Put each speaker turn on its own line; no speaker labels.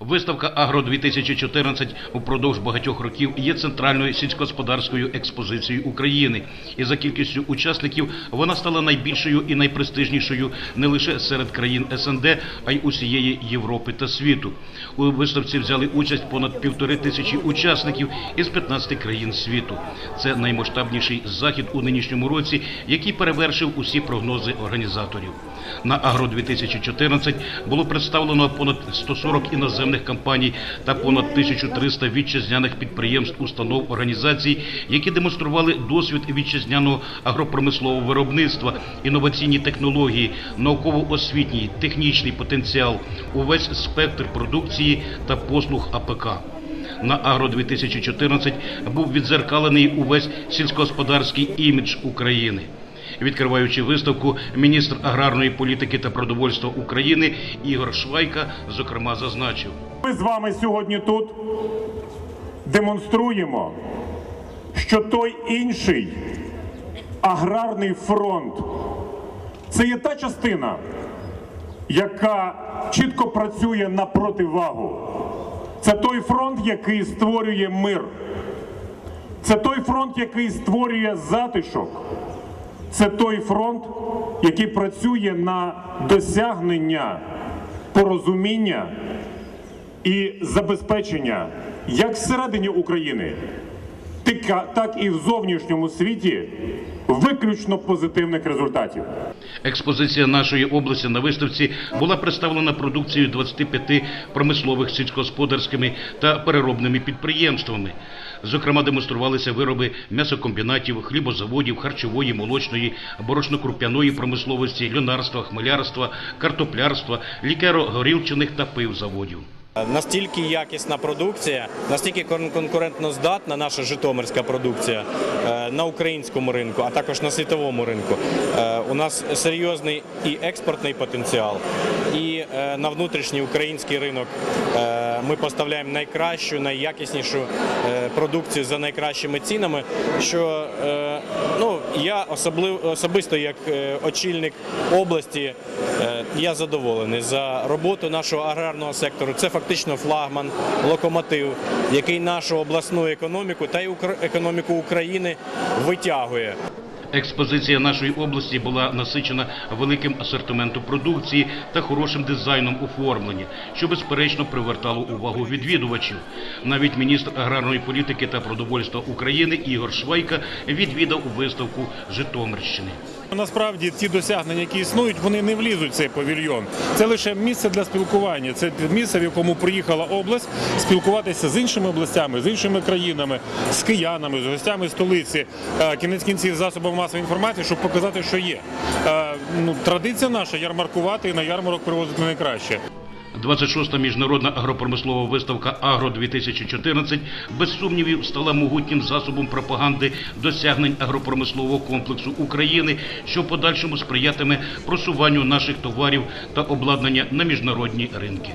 Виставка Агро 2014 упродовж багатьох років є центральною сільськогосподарською експозицією України, і за кількістю учасників вона стала найбільшою і найпрестижнішою не лише серед країн СНД, а й усієї Європи та світу. У виставці взяли участь понад півтори тисячі учасників із 15 країн світу. Це наймасштабніший захід у нинішньому році, який перевершив усі прогнози організаторів. На Агро 2014 було представлено понад 140 іноземних компаній та понад 1300 вітчизняних підприємств, установ, організацій, які демонстрували досвід вітчизняного агропромислового виробництва, інноваційні технології, науково-освітній, технічний потенціал, увесь спектр продукції та послуг АПК. На Агро 2014 був відзеркалений увесь сільськогосподарський імідж України. Відкриваючи виставку, міністр аграрної політики та продовольства України Ігор Швайка зокрема зазначив.
Ми з вами сьогодні тут демонструємо, що той інший аграрний фронт це є та частина, яка чітко працює на противагу. Це той фронт, який створює мир. Це той фронт, який створює затишок. Це той фронт, який працює на досягнення порозуміння і забезпечення як всередині України, так і в зовнішньому світі виключно позитивних результатів.
Експозиція нашої області на виставці була представлена продукцією 25 промислових сільськогосподарськими та переробними підприємствами. Зокрема, демонструвалися вироби м'ясокомбінатів, хлібозаводів, харчової, молочної, борошно-круп'яної промисловості, льонарства, хмелярства, картоплярства, лікеро-горілчаних та пивзаводів.
Настільки якісна продукція, настільки кон- конкурентноздатна наша житомирська продукція е, на українському ринку, а також на світовому ринку. Е, У нас серйозний і експортний потенціал, і е, на внутрішній український ринок ми поставляємо найкращу, найякіснішу продукцію за найкращими цінами. Що ну я особливо особисто як очільник області, я задоволений за роботу нашого аграрного сектору. Це фактично флагман, локомотив, який нашу обласну економіку та й економіку України витягує.
Експозиція нашої області була насичена великим асортиментом продукції та хорошим дизайном оформлення, що безперечно привертало увагу відвідувачів. Навіть міністр аграрної політики та продовольства України Ігор Швайка відвідав виставку Житомирщини.
Насправді ті досягнення, які існують, вони не влізуть в цей павільйон. Це лише місце для спілкування. Це місце, в якому приїхала область спілкуватися з іншими областями, з іншими країнами, з киянами, з гостями столиці, е, кінець кінців засобів масової інформації, щоб показати, що є. Е, Ну, традиція наша ярмаркувати і на ярмарок привозити найкраще.
26-та міжнародна агропромислова виставка Агро 2014 без сумнівів стала могутнім засобом пропаганди досягнень агропромислового комплексу України, що в подальшому сприятиме просуванню наших товарів та обладнання на міжнародні ринки.